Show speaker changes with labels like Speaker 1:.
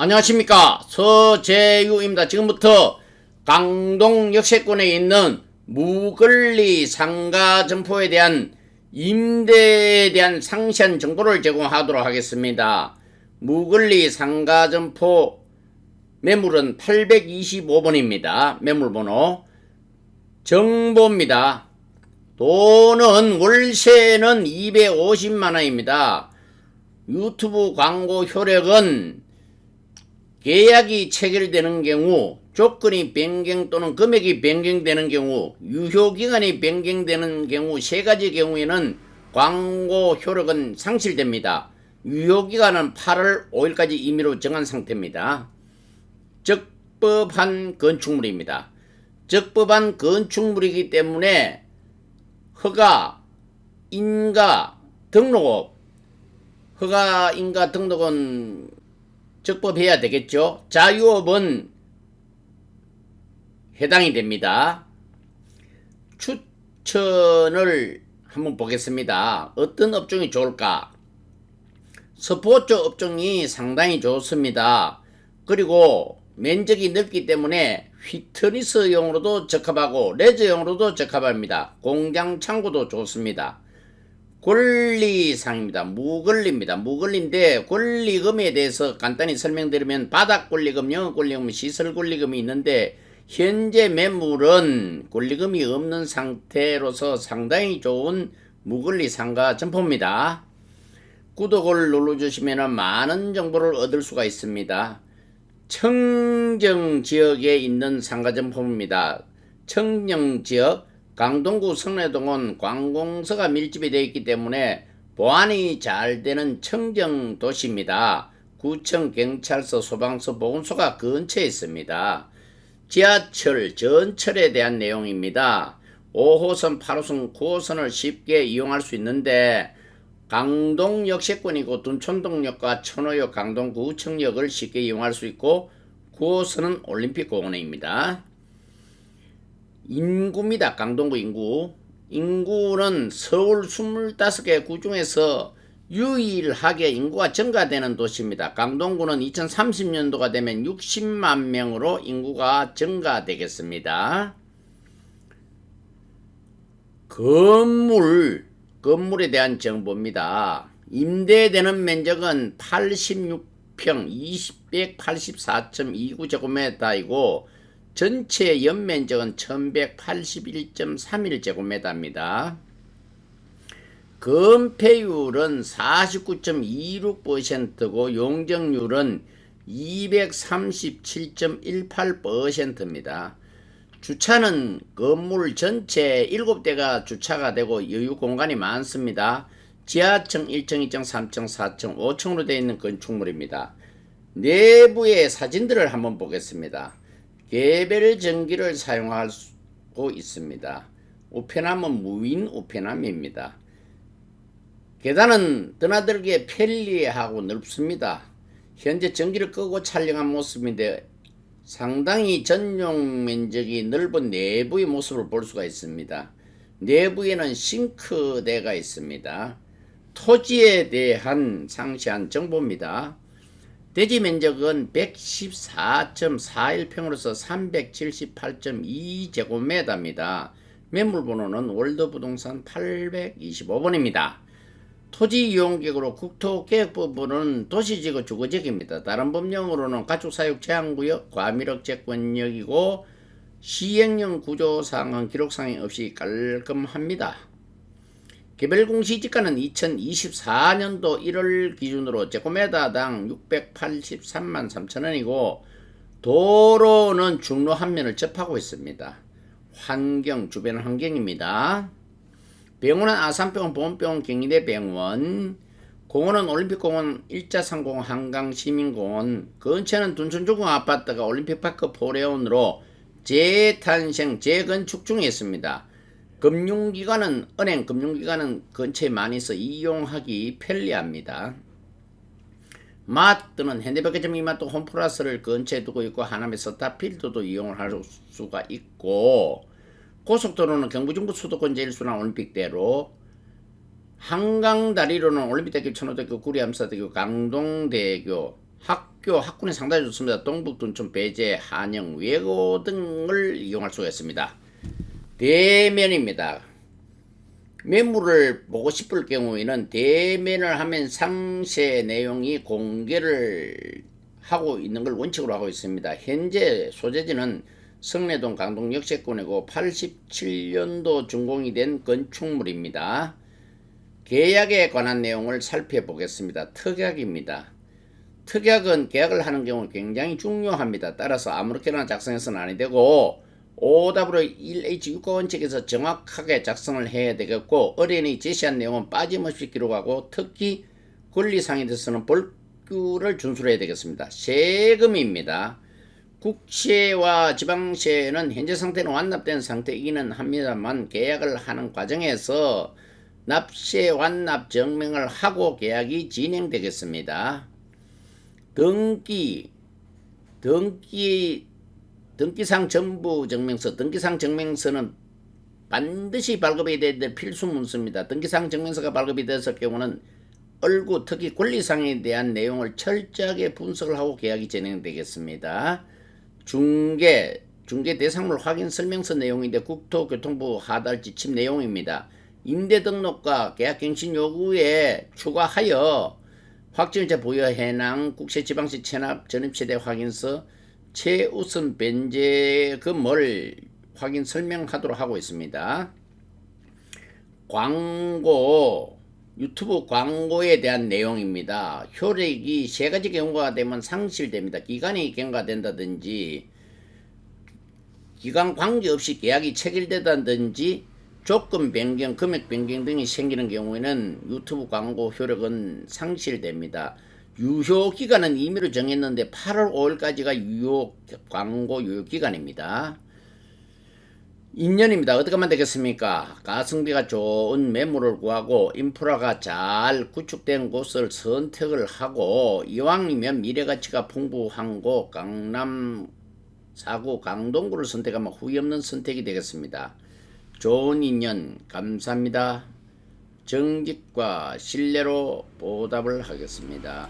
Speaker 1: 안녕하십니까 서재유입니다. 지금부터 강동 역세권에 있는 무걸리 상가 점포에 대한 임대에 대한 상세한 정보를 제공하도록 하겠습니다. 무걸리 상가 점포 매물은 825번입니다. 매물번호 정보입니다. 돈은 월세는 250만원입니다. 유튜브 광고 효력은 계약이 체결되는 경우 조건이 변경 또는 금액이 변경되는 경우 유효기간이 변경되는 경우 세 가지 경우에는 광고 효력은 상실됩니다. 유효기간은 8월 5일까지 임의로 정한 상태입니다. 적법한 건축물입니다. 적법한 건축물이기 때문에 허가, 인가, 등록업, 허가, 인가, 등록은 적법해야 되겠죠. 자유업은 해당이 됩니다. 추천을 한번 보겠습니다. 어떤 업종이 좋을까? 스포츠 업종이 상당히 좋습니다. 그리고 면적이 넓기 때문에 휘트니스용으로도 적합하고 레저용으로도 적합합니다. 공장 창고도 좋습니다. 권리상입니다. 무권리입니다. 무권리인데 권리금에 대해서 간단히 설명드리면 바닥 권리금, 영업 권리금, 시설 권리금이 있는데 현재 매물은 권리금이 없는 상태로서 상당히 좋은 무권리 상가 점포입니다. 구독을 눌러주시면 많은 정보를 얻을 수가 있습니다. 청정 지역에 있는 상가 점포입니다. 청정 지역 강동구 성내동은 관공서가 밀집이 되어 있기 때문에 보안이 잘 되는 청정 도시입니다. 구청, 경찰서, 소방서, 보건소가 근처에 있습니다. 지하철, 전철에 대한 내용입니다. 5호선, 8호선, 9호선을 쉽게 이용할 수 있는데 강동 역 세권이고 둔촌동역과 천호역, 강동구청역을 쉽게 이용할 수 있고 9호선은 올림픽공원입니다. 인구입니다. 강동구 인구. 인구는 서울 25개 구 중에서 유일하게 인구가 증가되는 도시입니다. 강동구는 2030년도가 되면 60만 명으로 인구가 증가되겠습니다. 건물, 건물에 대한 정보입니다. 임대되는 면적은 86평 284.29제곱미터이고 전체 연면적은 1181.31제곱미터입니다. 건폐율은 49.26%고 용적률은 237.18%입니다. 주차는 건물 전체 7대가 주차가 되고 여유 공간이 많습니다. 지하층 1층, 2층, 3층, 4층, 5층으로 되어 있는 건축물입니다. 내부의 사진들을 한번 보겠습니다. 개별 전기를 사용하고 있습니다. 우편함은 무인 우편함입니다. 계단은 드나들기에 편리하고 넓습니다. 현재 전기를 끄고 촬영한 모습인데 상당히 전용 면적이 넓은 내부의 모습을 볼 수가 있습니다. 내부에는 싱크대가 있습니다. 토지에 대한 상세한 정보입니다. 대지 면적은 114.41평으로서 378.2제곱미터입니다. 매물 번호는 월드 부동산 825번입니다. 토지 이용객으로 국토계획법은 도시지구 주거지역입니다. 다른 법령으로는 가축사육 제한구역, 과밀억제권역이고 시행령 구조사항은 기록사항이 없이 깔끔합니다. 개별공시지가는 2024년도 1월 기준으로 제곱미터당 683만 3천원이고 도로는 중로 한 면을 접하고 있습니다. 환경, 주변 환경입니다. 병원은 아산병원, 보건병원, 경희대 병원, 공원은 올림픽공원, 일자상공, 한강시민공원, 근처는 둔촌중공 아파트가 올림픽파크 포레온으로 재탄생, 재건축 중에 있습니다. 금융기관은 은행 금융기관은 근처에 많이 있어 이용하기 편리합니다. 마트는 현대백화점 이마트 홈플러스를 근처에 두고 있고 하남의 스타필드도 이용을 할 수가 있고 고속도로는 경부중부 수도권 제일순환 올림픽대로 한강다리로는 올림픽대교 천호대교 구리암사대교 강동대교 학 학교 학군이 상당히 좋습니다. 동북 둔촌 배제 한영 외고 등을 이용할 수가 있습니다. 대면입니다. 매물을 보고 싶을 경우에는 대면을 하면 상세 내용이 공개를 하고 있는 걸 원칙으로 하고 있습니다. 현재 소재지는 성내동 강동 역세권이고 87년도 준공이 된 건축물입니다. 계약에 관한 내용을 살펴보겠습니다. 특약입니다. 특약은 계약을 하는 경우 굉장히 중요합니다. 따라서 아무렇게나 작성해서는 아니 되고 OW로 1H 유가 원칙에서 정확하게 작성을 해야 되겠고 어린이 제시한 내용은 빠짐없이 기록하고 특히 권리상에 대해서는 벌규를 준수해야 되겠습니다. 세금입니다. 국세와 지방세는 현재 상태는 완납된 상태이기는 합니다만 계약을 하는 과정에서 납세 완납 증명을 하고 계약이 진행되겠습니다. 등기 등기 등기상 전부 증명서 등기상 증명서는 반드시 발급해야 되는 필수 문서입니다. 등기상 증명서가 발급이 됐을 경우는 얼구 특히 권리상에 대한 내용을 철저하게 분석을 하고 계약이 진행되겠습니다. 중개 중개 대상물 확인 설명서 내용인데 국토교통부 하달 지침 내용입니다. 임대 등록과 계약 갱신 요구에 추가하여 확정일자 부여 해당 국세 지방세 체납 전입세대 확인서 최우선 변제금을 확인 설명하도록 하고 있습니다. 광고 유튜브 광고에 대한 내용입니다. 효력이 세 가지 경우가 되면 상실됩니다. 기간이 경과된다든지 기간 관계없이 계약이 체결되다든지 조건 변경, 금액 변경 등이 생기는 경우에는 유튜브 광고 효력은 상실됩니다. 유효 기간은 임의로 정했는데 8월 5일까지가 유효 광고 유효 기간입니다. 인연입니다. 어떻게 하면 되겠습니까? 가성비가 좋은 매물을 구하고 인프라가 잘 구축된 곳을 선택을 하고 이왕이면 미래가치가 풍부한 곳 강남 사구 강동구를 선택하면 후회 없는 선택이 되겠습니다. 좋은 인연 감사합니다. 정직과 신뢰로 보답을 하겠습니다.